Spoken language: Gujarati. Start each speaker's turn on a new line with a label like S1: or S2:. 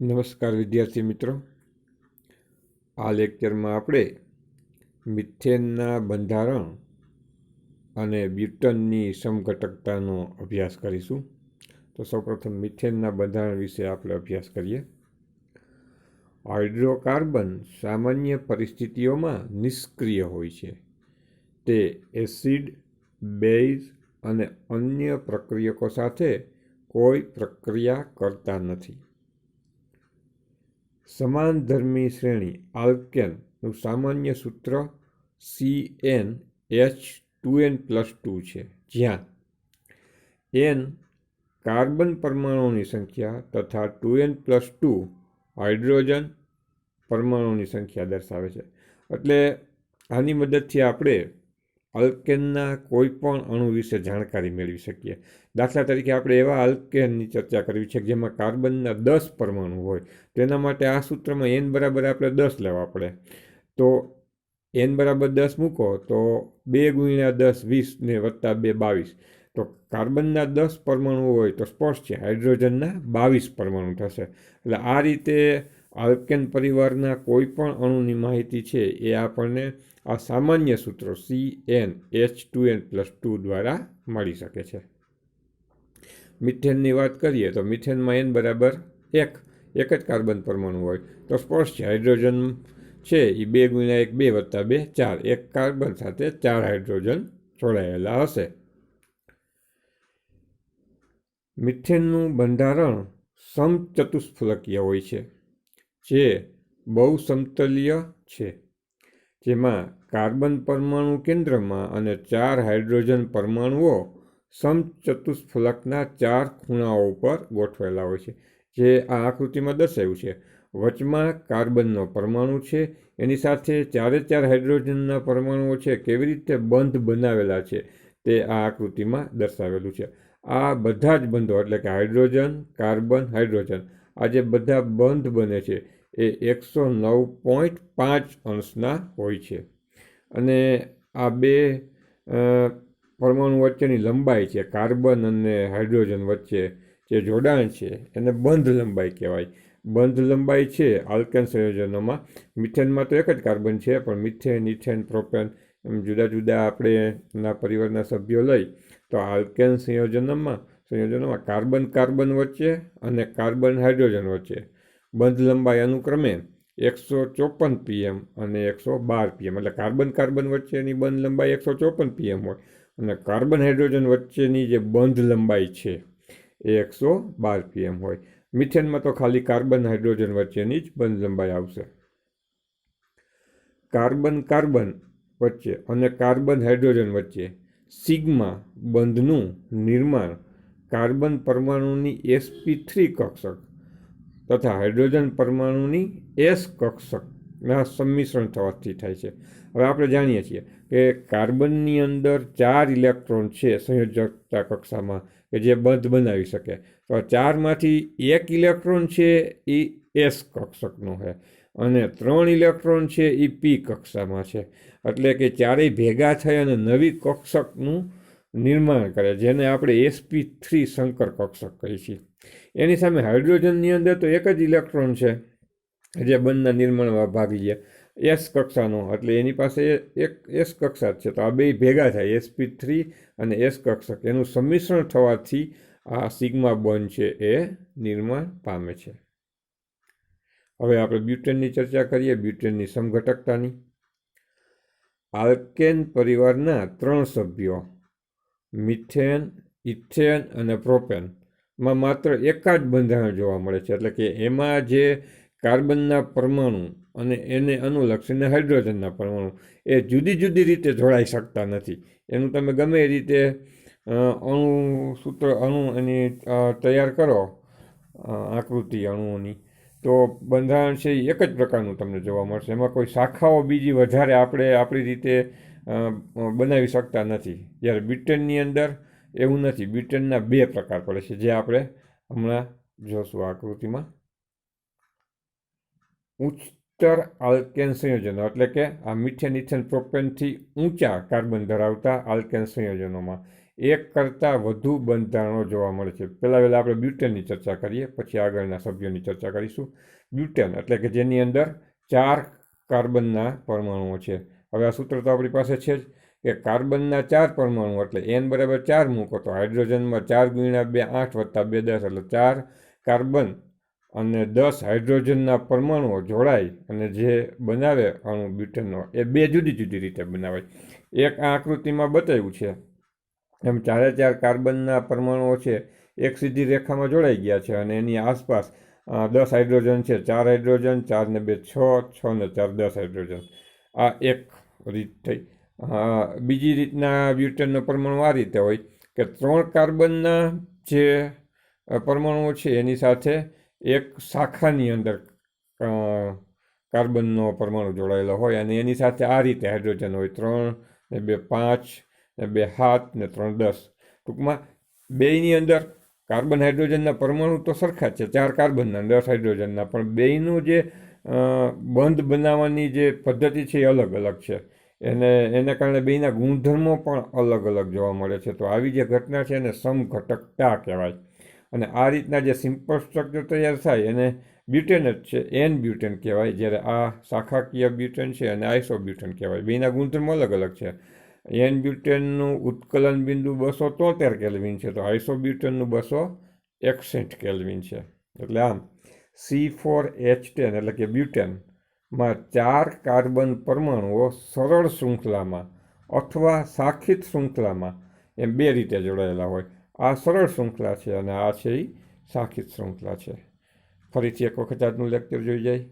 S1: નમસ્કાર વિદ્યાર્થી મિત્રો. આ લેક્ચરમાં આપણે મિથેનના બંધારણ અને બ્યુટનની સમઘટકતાનો અભ્યાસ કરીશું. તો સૌપ્રથમ મિથેનના બંધારણ વિશે આપણે અભ્યાસ કરીએ. હાઇડ્રોકાર્બન સામાન્ય પરિસ્થિતિઓમાં નિષ્ક્રિય હોય છે. તે એસિડ, બેઝ અને અન્ય પ્રક્રિયકો સાથે કોઈ પ્રક્રિયા કરતા નથી. સમાનધર્મી શ્રેણી આલ્કેનનું સામાન્ય સૂત્ર C N H two N plus two છે. જ્યાં એન કાર્બન પરમાણુની સંખ્યા તથા two N plus two hydrogen પરમાણુની સંખ્યા દર્શાવે છે. એટલે આની મદદથી આપણે અલ્કેનના કોઈ પણ અણુ વિશે જાણકારી મેળવી શકીએ. દાખલા તરીકે આપણે એવા અલ્કેનની ચર્ચા કરવી છે જેમાં કાર્બનના દસ પરમાણુ હોય. તેના માટે આ સૂત્રમાં એન બરાબર આપણે દસ લેવા પડે. તો એન બરાબર દસ મૂકો, તો બે ગુણ્યા દસ વીસ ને વત્તા બે બાવીસ. તો કાર્બનના દસ પરમાણુ હોય તો સ્પષ્ટ છે, હાઇડ્રોજનના બાવીસ પરમાણુ થશે. એટલે આ રીતે આલ્કેન પરિવારના કોઈ પણ અણુની માહિતી છે એ આપણને આ સામાન્ય સૂત્રો C N H two N plus two દ્વારા મળી શકે છે. મિથેનની વાત કરીએ તો મિથેનમાં એન બરાબર એક એક જ કાર્બન પરમાણુ હોય. તો સ્પષ્ટ છે, હાઇડ્રોજન છે એ બે ગુણ્યા એક બે વત્તા બે, ચાર. એક કાર્બન સાથે ચાર હાઇડ્રોજન જોડાયેલા હશે. મિથેનનું બંધારણ સમચતુષ્ફલકીય હોય છે. જે બહુ સમતલીય છે, જેમાં કાર્બન પરમાણુ કેન્દ્રમાં અને ચાર હાઇડ્રોજન પરમાણુઓ સમચતુષ્ફલકના ચાર ખૂણાઓ ઉપર ગોઠવેલા હોય છે, જે આ આકૃતિમાં દર્શાવ્યું છે. વચમાં કાર્બનનો પરમાણુ છે, એની સાથે ચારે ચાર હાઇડ્રોજનના પરમાણુઓ છે, કેવી રીતે બંધ બનાવેલા છે તે આ આકૃતિમાં દર્શાવેલું છે. આ બધા જ બંધો, એટલે કે હાઇડ્રોજન, કાર્બન, હાઇડ્રોજન, આ જે બધા બંધ બને છે એ એકસો નવ પોઈન્ટ પાંચ અંશના હોય છે. અને આ બે પરમાણુ વચ્ચેની લંબાઈ છે, કાર્બન અને હાઇડ્રોજન વચ્ચે જે જોડાણ છે, એને બંધ લંબાઈ કહેવાય. બંધ લંબાઈ છે આલ્કેન સંયોજનોમાં. મિથેનમાં તો એક જ કાર્બન છે, પણ મિથેન, ઇથેન, પ્રોપેન, એમ જુદા જુદા આપણે એના પરિવારના સભ્યો લઈ, તો આલ્કેન સંયોજનોમાં સંયોજનોમાં કાર્બન કાર્બન વચ્ચે અને કાર્બન હાઇડ્રોજન વચ્ચે. બંધ લંબાઈ અનુક્રમે એકસો ચોપન પીએમ અને એકસો બાર પીએમ એટલે કાર્બન કાર્બન વચ્ચેની બંધ લંબાઈ એકસો ચોપન પીએમ હોય અને કાર્બન હાઇડ્રોજન વચ્ચેની જે બંધ લંબાઈ છે એ એકસો બાર પીએમ હોય. મિથેનમાં તો ખાલી કાર્બન હાઇડ્રોજન વચ્ચેની જ બંધ લંબાઈ આવશે. કાર્બન કાર્બન વચ્ચે અને કાર્બન હાઇડ્રોજન વચ્ચે સિગ્મા બંધનું નિર્માણ કાર્બન પરમાણુની એસપી થ્રી કક્ષક તથા હાઇડ્રોજન પરમાણુની એસ કક્ષકના સંમિશ્રણ થવાથી થાય છે. હવે આપણે જાણીએ છીએ કે કાર્બનની અંદર ચાર ઇલેક્ટ્રોન છે સંયોજકતા કક્ષામાં કે જે બંધ બનાવી શકે. તો ચારમાંથી એક ઇલેક્ટ્રોન છે એ એસ કક્ષકનો છે અને ત્રણ ઇલેક્ટ્રોન છે એ પી કક્ષામાં છે. એટલે કે ચારેય ભેગા થઈ અને નવી કક્ષકનું નિર્માણ કરે, જેને આપણે એસપી થ્રી શંકર કક્ષક કહીએ છીએ. એની સામે હાઇડ્રોજનની અંદર તો એક જ ઇલેક્ટ્રોન છે, જે બંધના નિર્માણમાં ભાગ લે એસ કક્ષાનો, એટલે એની પાસે એક એસ કક્ષા છે. તો આ બે ભેગા થાય એસપી થ્રી અને એસ કક્ષક. એનું સંમિશ્રણ થવાથી આ સિગ્મા બંધ છે, એ નિર્માણ પામે છે. હવે આપણે બ્યુટેનની ચર્ચા કરીએ, બ્યુટેનની સમઘટકતાની. આલ્કેન પરિવારના ત્રણ સભ્યો મિથેન, ઇથેન અને પ્રોપેનમાં માત્ર એક જ બંધારણ જોવા મળે છે, એટલે કે એમાં જે કાર્બનના પરમાણુ અને એને અનુલક્ષીને હાઇડ્રોજનના પરમાણુ, એ જુદી જુદી રીતે જોડાઈ શકતા નથી. એનું તમે ગમે એ રીતે અણુ સૂત્ર, અણુ એની તૈયાર કરો આકૃતિ અણુઓની, તો બંધારણ છે એ એક જ પ્રકારનું તમને જોવા મળશે. એમાં કોઈ શાખાઓ બીજી વધારે આપણે આપણી રીતે બનાવી શકતા નથી. જ્યારે બ્રિટનની અંદર એવું નથી. બ્રિટનના બે પ્રકાર પડે છે. જે આપણે હમણાં જોશું આકૃતિમાં. ઉચ્ચતર આલ્કેન સંયોજનો, એટલે કે આ મિથેન, ઇથેન, પ્રોપેનથી ઊંચા કાર્બન ધરાવતા આલ્કેન સંયોજનોમાં એક કરતાં વધુ બંધારણો જોવા મળે છે. પહેલાં પહેલાં આપણે બ્યુટેનની ચર્ચા કરીએ, પછી આગળના સભ્યોની ચર્ચા કરીશું. બ્યુટેન એટલે કે જેની અંદર ચાર કાર્બનના પરમાણુઓ છે. હવે આ સૂત્ર તો આપણી પાસે છે જ કે કાર્બનના ચાર પરમાણુ, એટલે એન બરાબર ચાર મૂકો તો હાઇડ્રોજનમાં ચાર ગુણ્યા બે આઠ વત્તા બે દસ, એટલે ચાર કાર્બન અને દસ હાઇડ્રોજનના પરમાણુઓ જોડાય અને જે બનાવે અણુ બ્યુટેનનો, એ બે જુદી જુદી રીતે બનાવાય. એક આ આકૃતિમાં બતાવ્યું છે, એમ ચારે ચાર કાર્બનના પરમાણુઓ છે, એક સીધી રેખામાં જોડાઈ ગયા છે અને એની આસપાસ દસ હાઇડ્રોજન છે, ચાર હાઇડ્રોજન ચાર ને બે છ છ ને ચાર દસ હાઇડ્રોજન. આ એક રીત થઈ. બીજી રીતના બ્યુટેનનો પરમાણુ આ રીતે હોય કે ત્રણ કાર્બનના જે પરમાણુઓ છે એની સાથે એક શાખાની અંદર કાર્બનનો પરમાણુ જોડાયેલો હોય અને એની સાથે આ રીતે હાઇડ્રોજન હોય. ત્રણ ને બે પાંચ ને બે સાત ને ત્રણ દસ. ટૂંકમાં બેયની અંદર કાર્બન હાઇડ્રોજનના પરમાણુ તો સરખા જ છે. ચાર કાર્બનના દસ હાઇડ્રોજનના. પણ બેયનું જે બંધ બનાવવાની જે પદ્ધતિ છે એ અલગ અલગ છે. એને એને કારણે બેયના ગુણધર્મો પણ અલગ અલગ જોવા મળે છે. તો આવી જે ઘટના છે એને સમઘટકતા કહેવાય. અને આ રીતના જે સિમ્પલ સ્ટ્રક્ચર તૈયાર થાય એને બ્યુટેન જ છે. એન બ્યુટેન કહેવાય, જ્યારે આ શાખાકીય બ્યુટેન છે અને આઈસો બ્યુટેન કહેવાય. બેના ગુણધર્મો અલગ અલગ છે. એન બ્યુટેનનું ઉત્કલન બિંદુ બસો તોતેર કેલ્વિન છે. તો આઈસો બ્યુટેનનું બસો એકસઠ કેલ્વિન છે. એટલે આમ. સી ફોર એચ ટેન એટલે કે બ્યુટેનમાં ચાર કાર્બન પરમાણુઓ સરળ શૃંખલામાં અથવા શાખિત શૃંખલામાં એમ બે રીતે જોડાયેલા હોય. આ સરળ શૃંખલા છે અને આ છે એ શાખિત શૃંખલા છે. ફરીથી એક વખત આજનું લેક્ચર જોઈ જાય.